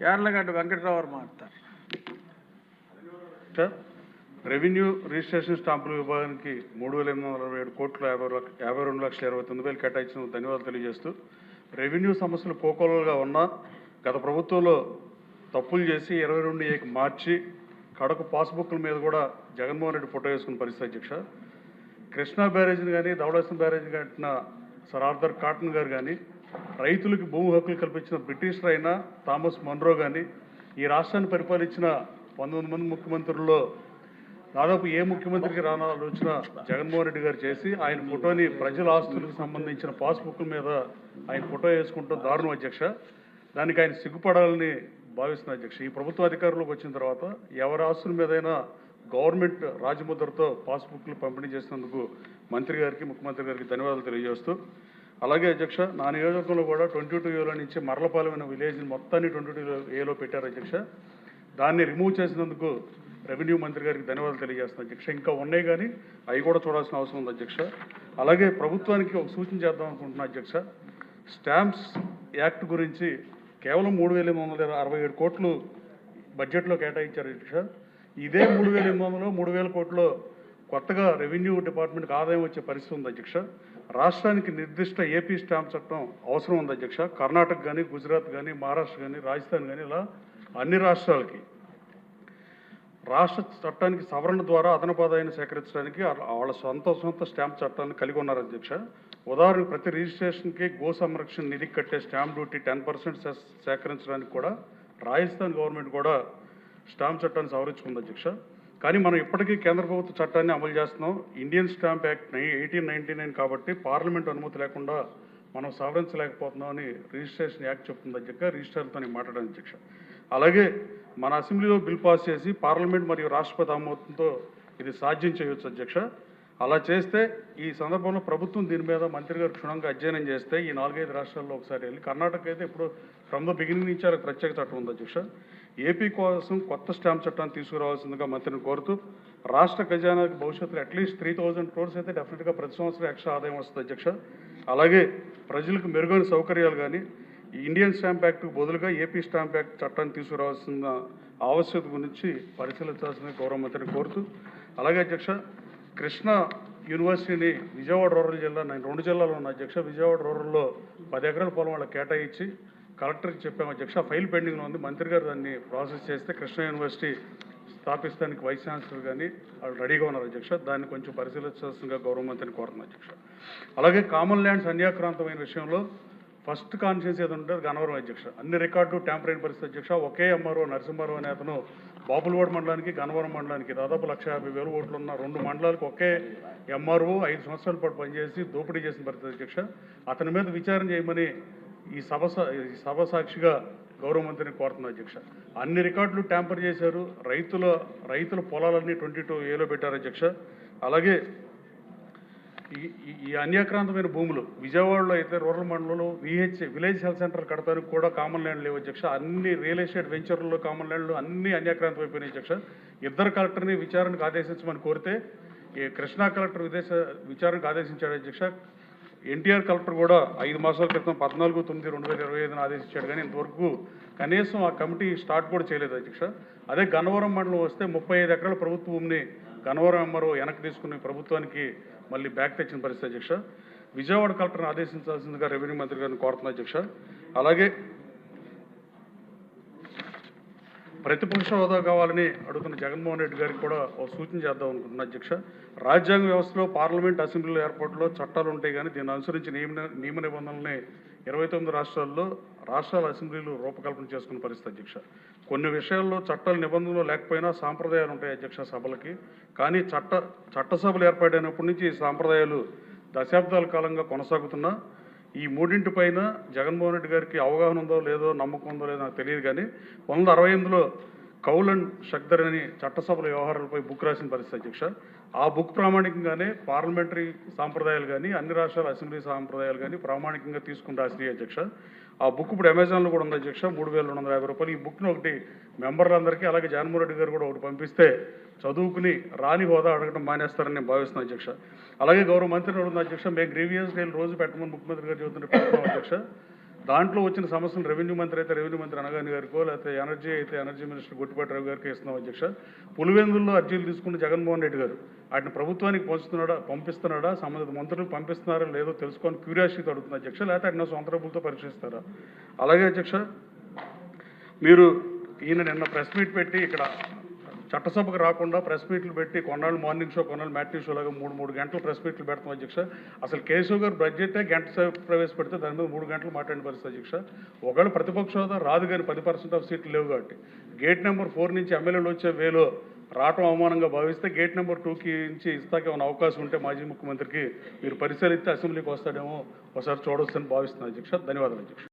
యార్లగడ్డ వెంకట్రావు మాట్లాడతారు sir revenue registration స్టాంపుల విభాగానికి మూడు వేల ఎనిమిది వందల అరవై ఏడు కోట్ల యాభై యాభై రెండు లక్షల ఇరవై తొమ్మిది వేలు కేటాయించిన ధన్యవాదాలు తెలియజేస్తూ రెవెన్యూ సమస్యలు కోకోలుగా ఉన్న గత ప్రభుత్వంలో తప్పులు చేసి ఇరవై రెండు ఏకి మార్చి కడకు పాస్బుక్ల మీద కూడా జగన్మోహన్ రెడ్డి ఫోటో వేసుకున్న పరిస్థితి అధ్యక్ష. కృష్ణా బ్యారేజ్ని కానీ ధవళేశ్వరం బ్యారేజ్ కట్టిన సర్ ఆర్థర్ కాటన్ గారు కానీ రైతులకు భూమి హక్కులు కల్పించిన బ్రిటిష్ అయినా థామస్ మన్రో కానీ ఈ రాష్ట్రాన్ని పరిపాలించిన పంతొమ్మిది మంది ముఖ్యమంత్రుల్లో దాదాపు ఏ ముఖ్యమంత్రికి రాన ఆలోచన జగన్మోహన్ రెడ్డి గారు చేసి ఆయన ఫోటోని ప్రజల ఆస్తులకు సంబంధించిన పాస్బుక్ల మీద ఆయన ఫోటో వేసుకుంటూ దారుణం అధ్యక్ష. దానికి ఆయన సిగ్గుపడాలని భావిస్తున్న అధ్యక్ష. ఈ ప్రభుత్వ అధికారంలోకి వచ్చిన తర్వాత ఎవరి ఆస్తుల మీదైనా గవర్నమెంట్ రాజముద్రతో పాస్బుక్లు పంపిణీ చేసినందుకు మంత్రి గారికి ముఖ్యమంత్రి గారికి ధన్యవాదాలు తెలియజేస్తూ అలాగే అధ్యక్ష నా నియోజకవర్గంలో కూడా ట్వంటీ టూ ఏలో నుంచి మరలపాలెం అనే విలేజ్ మొత్తాన్ని ట్వంటీ టూ ఏలో పెట్టారు అధ్యక్ష. దాన్ని రిమూవ్ చేసినందుకు రెవెన్యూ మంత్రి గారికి ధన్యవాదాలు తెలియజేస్తున్నాను అధ్యక్ష. ఇంకా ఉన్నాయి కానీ అవి కూడా చూడాల్సిన అవసరం ఉంది అధ్యక్ష. అలాగే ప్రభుత్వానికి ఒక సూచన చేద్దాం అనుకుంటున్నా అధ్యక్ష. స్టాంప్స్ యాక్ట్ గురించి కేవలం మూడు వేల ఎనిమిది వందల అరవై ఏడు కోట్లు బడ్జెట్లో కేటాయించారు అధ్యక్ష. ఇదే మూడు వేల ఎనిమిది వందలు మూడు వేల కోట్లు కొత్తగా రెవెన్యూ డిపార్ట్మెంట్కి ఆదాయం వచ్చే పరిస్థితి ఉంది అధ్యక్ష. రాష్ట్రానికి నిర్దిష్ట ఏపీ స్టాంప్ చట్టం అవసరం ఉంది అధ్యక్ష. కర్ణాటక కానీ గుజరాత్ కానీ మహారాష్ట్ర కానీ రాజస్థాన్ కానీ ఇలా అన్ని రాష్ట్రాలకి. రాష్ట్ర చట్టానికి సవరణ ద్వారా అదనపు ఆదాయాన్ని సేకరించడానికి వాళ్ళ సొంత సొంత స్టాంప్ చట్టాన్ని కలిగి ఉన్నారు అధ్యక్ష. ఉదాహరణకు ప్రతి రిజిస్ట్రేషన్కి గో సంరక్షణ నిధికి కట్టే స్టాంప్ డ్యూటీ టెన్ పర్సెంట్ సేకరించడానికి కూడా రాజస్థాన్ గవర్నమెంట్ కూడా స్టాంప్ చట్టాన్ని సవరించుకుంది అధ్యక్ష. కానీ మనం ఇప్పటికీ కేంద్ర ప్రభుత్వ చట్టాన్ని అమలు చేస్తున్నాం. Indian stamp act eighteen ninety nine కాబట్టి పార్లమెంట్ అనుమతి లేకుండా మనం సవరించలేకపోతున్నాం అని రిజిస్ట్రేషన్ యాక్ట్ చెప్తుంది అధ్యక్ష రిజిస్టర్తో మాట్లాడాను అధ్యక్ష. అలాగే మన అసెంబ్లీలో బిల్ పాస్ చేసి పార్లమెంట్ మరియు రాష్ట్రపతి ఆమోదంతో ఇది సాధ్యం చేయవచ్చు అధ్యక్ష. అలా చేస్తే ఈ సందర్భంలో ప్రభుత్వం దీని మీద మంత్రి గారు క్షుణ్ణంగా అధ్యయనం చేస్తే ఈ నాలుగైదు రాష్ట్రాల్లో ఒకసారి వెళ్ళి కర్ణాటక అయితే ఇప్పుడు ఫ్రమ్ ద బిగినింగ్ నుంచి వాళ్ళకి ప్రత్యేక చట్టం ఉంది అధ్యక్ష. ఏపీ కోసం కొత్త స్టాంప్ చట్టాన్ని తీసుకురావాల్సిందిగా మంత్రిని కోరుతూ రాష్ట్ర ఖజానాకి భవిష్యత్తులో అట్లీస్ట్ త్రీ థౌజండ్ క్రోర్స్ అయితే డెఫినెట్గా ప్రతి సంవత్సరం ఎక్స్ట్రా ఆదాయం వస్తుంది అధ్యక్ష. అలాగే ప్రజలకు మెరుగైన సౌకర్యాలు కానీ ఈ ఇండియన్ స్టాంప్ యాక్ట్ బదులుగా ఏపీ స్టాంప్ యాక్ట్ చట్టాన్ని తీసుకురావాల్సిన ఆవశ్యకత గురించి పరిశీలించాల్సిన గౌరవ మంత్రిని కోరుతూ. అలాగే అధ్యక్ష కృష్ణ యూనివర్సిటీని విజయవాడ రూరల్ జిల్లా నేను రెండు జిల్లాలో ఉన్న అధ్యక్ష విజయవాడ రూరల్లో పది ఎకరాల పొలం వాళ్ళకి కేటాయించి కలెక్టర్కి చెప్పాము అధ్యక్ష ఫైల్ పెండింగ్లో ఉంది. మంత్రి గారు దాన్ని ప్రాసెస్ చేస్తే కృష్ణ యూనివర్సిటీ స్థాపిస్తానికి వైస్ ఛాన్సలర్ కానీ వాళ్ళు రెడీగా ఉన్నారు అధ్యక్ష. దాన్ని కొంచెం పరిశీలించాల్సిందిగా గౌరవ మంత్రిని కోరుతున్నాను అధ్యక్ష. అలాగే కామన్ ల్యాండ్స్ అన్యాక్రాంతమైన విషయంలో ఫస్ట్ కాన్షియన్స్ ఏది ఉంటుంది గనవరం అధ్యక్ష. అన్ని రికార్డు ట్యాంపరైన పరిస్థితి అధ్యక్ష. ఒకే ఎంఆర్ఓ నరసింహారావు అనే అతను బాపులవాడ మండలానికి గన్నవరం మండలానికి దాదాపు లక్ష యాభై వేలు ఓట్లు ఉన్న రెండు మండలాలకు ఒకే ఎంఆర్ఓ ఐదు సంవత్సరాల పాటు పనిచేసి దోపిడీ చేసిన పరిస్థితి అధ్యక్ష. అతని మీద విచారణ చేయమని ఈ సభ ఈ సభ సాక్షిగా గౌరవ మంత్రిని కోరుతున్నా అధ్యక్ష. అన్ని రికార్డులు ట్యాంపర్ చేశారు. రైతుల రైతుల పొలాలన్నీ ట్వంటీ టూ ఏలో పెట్టారు అధ్యక్ష. అలాగే ఈ ఈ- అన్యాక్రాంతమైన భూములు విజయవాడలో అయితే రూరల్ మండలంలో విహెచ్ విలేజ్ హెల్త్ సెంటర్ కడతానికి కూడా కామన్ ల్యాండ్ లేవు అధ్యక్ష. అన్ని రియల్ ఎస్టేట్ వెంచర్లలో కామన్ ల్యాండ్లు అన్ని అన్యాక్రాంతం అయిపోయినాయి అధ్యక్ష. ఇద్దరు కలెక్టర్ని విచారణకు ఆదేశించమని కోరితే ఈ కృష్ణా కలెక్టర్ విదేశ విచారణకు ఆదేశించాడు అధ్యక్ష. ఎన్టీఆర్ కలెక్టర్ కూడా ఐదు మాసాల క్రితం పద్నాలుగు తొమ్మిది రెండు వేల ఇరవై ఐదున ఆదేశించాడు. కానీ ఇంతవరకు కనీసం ఆ కమిటీ స్టార్ట్ కూడా చేయలేదు అధ్యక్ష. అదే గన్నవరం మండలం వస్తే ముప్పై ఐదు ఎకరాల ప్రభుత్వ భూమిని గన్నవరం ఎంఆర్ఓ వెనక్కి తీసుకుని ప్రభుత్వానికి మళ్ళీ బ్యాక్ తెచ్చిన పరిస్థితి అధ్యక్ష. విజయవాడ కలెక్టర్ని ఆదేశించాల్సిందిగా రెవెన్యూ మంత్రి గారిని కోరుతున్నా అధ్యక్ష. అలాగే ప్రతిపక్ష హోదా కావాలని అడుగుతున్న జగన్మోహన్ రెడ్డి గారికి కూడా ఒక సూచన చేద్దాం అనుకుంటున్నా అధ్యక్ష. రాజ్యాంగ వ్యవస్థలో పార్లమెంట్ అసెంబ్లీలో ఏర్పాటులో చట్టాలు ఉంటాయి కానీ దీన్ని అనుసరించి నియమ నియమ నిబంధనల్ని ఇరవై తొమ్మిది రాష్ట్రాల్లో రాష్ట్రాల అసెంబ్లీలు రూపకల్పన చేసుకున్న పరిస్థితి అధ్యక్ష. కొన్ని విషయాల్లో చట్టాల నిబంధనలు లేకపోయినా సాంప్రదాయాలు ఉంటాయి అధ్యక్ష సభలకి. కానీ చట్ట చట్టసభలు ఏర్పాటైనప్పటి నుంచి ఈ సాంప్రదాయాలు దశాబ్దాల కాలంగా కొనసాగుతున్నా. ఈ మూడింటి పైన జగన్మోహన్ రెడ్డి గారికి అవగాహన ఉందో లేదో నమ్మకం ఉందో లేదో నాకు తెలియదు కానీ వంద అరవై ఎనిమిదిలో కౌలన్ అండ్ షక్దర్ అని చట్టసభల వ్యవహారాలపై బుక్ రాసిన పరిస్థితి అధ్యక్ష. ఆ బుక్ ప్రామాణికంగానే పార్లమెంటరీ సాంప్రదాయాలు కానీ అన్ని రాష్ట్రాల అసెంబ్లీ సాంప్రదాయాలు కానీ ప్రామాణికంగా తీసుకుని రాసిన అధ్యక్ష. ఆ బుక్ ఇప్పుడు అమెజాన్లో కూడా ఉంది అధ్యక్ష మూడు వేల రెండు వందల యాభై రూపాయలు. ఈ బుక్ను ఒకటి మెంబర్లందరికీ అలాగే జగన్మోహన్ రెడ్డి గారు కూడా ఒకటి పంపిస్తే చదువుకుని రాని హోదా అడగడం మానేస్తారని నేను భావిస్తున్నాను అధ్యక్ష. అలాగే గౌరవ మంత్రి అడుగుతున్న అధ్యక్ష. మేము గ్రీవియన్స్ డేలు రోజు పెట్టమని ముఖ్యమంత్రి గారు చెబుతుంటే అధ్యక్ష. దాంట్లో వచ్చిన సమస్యలు రెవెన్యూ మంత్రి అయితే రెవెన్యూ మంత్రి అనగాని గారికో లేకపోతే ఎనర్జీ అయితే ఎనర్జీ మినిస్టర్ గొట్టిపాటి రవి గారికి ఇస్తున్నాం అధ్యక్ష. పులివెందుల్లో అర్జీలు తీసుకున్న జగన్మోహన్ రెడ్డి గారు. వాటిని ప్రభుత్వానికి పంచుతున్నాడా పంపిస్తున్నాడా సంబంధిత మంత్రులు పంపిస్తున్నారా లేదో తెలుసుకొని క్యూరియాసిటీ అడుగుతుంది అధ్యక్ష. లేకపోతే ఆయన సొంత డబ్బులతో పరీక్షిస్తారా? అలాగే అధ్యక్ష మీరు ఈయన నిన్న ప్రెస్ మీట్ పెట్టి ఇక్కడ చట్టసభకు రాకుండా ప్రెస్ మీట్లు పెట్టి కొన్నాళ్ళు మార్నింగ్ షో కొన్నాళ్ళు మ్యాట్నీ షో లాగా మూడు మూడు గంటలు ప్రెస్ మీట్లు పెడతాం అధ్యక్ష. అసలు కేశవ్ గారు బడ్జెటే గంట సేపు ప్రవేశపెడితే దాని మీద మూడు గంటలు మాట్లాడిన పరిస్థితి అధ్యక్ష. ఒకవేళ ప్రతిపక్ష హోదా రాదు కానీ పది పర్సెంట్ ఆఫ్ సీట్లు లేవు కాబట్టి. గేట్ నెంబర్ ఫోర్ నుంచి ఎమ్మెల్యేలు వచ్చే వేలో రావటం అవమానంగా భావిస్తే గేట్ నెంబర్ టూకి నుంచి ఇస్తాకి ఏమైనా అవకాశం ఉంటే మాజీ ముఖ్యమంత్రికి మీరు పరిశీలిస్తే అసెంబ్లీకి వస్తాడేమో ఒకసారి చూడొచ్చని భావిస్తున్నాను అధ్యక్ష. ధన్యవాదాలు అధ్యక్ష.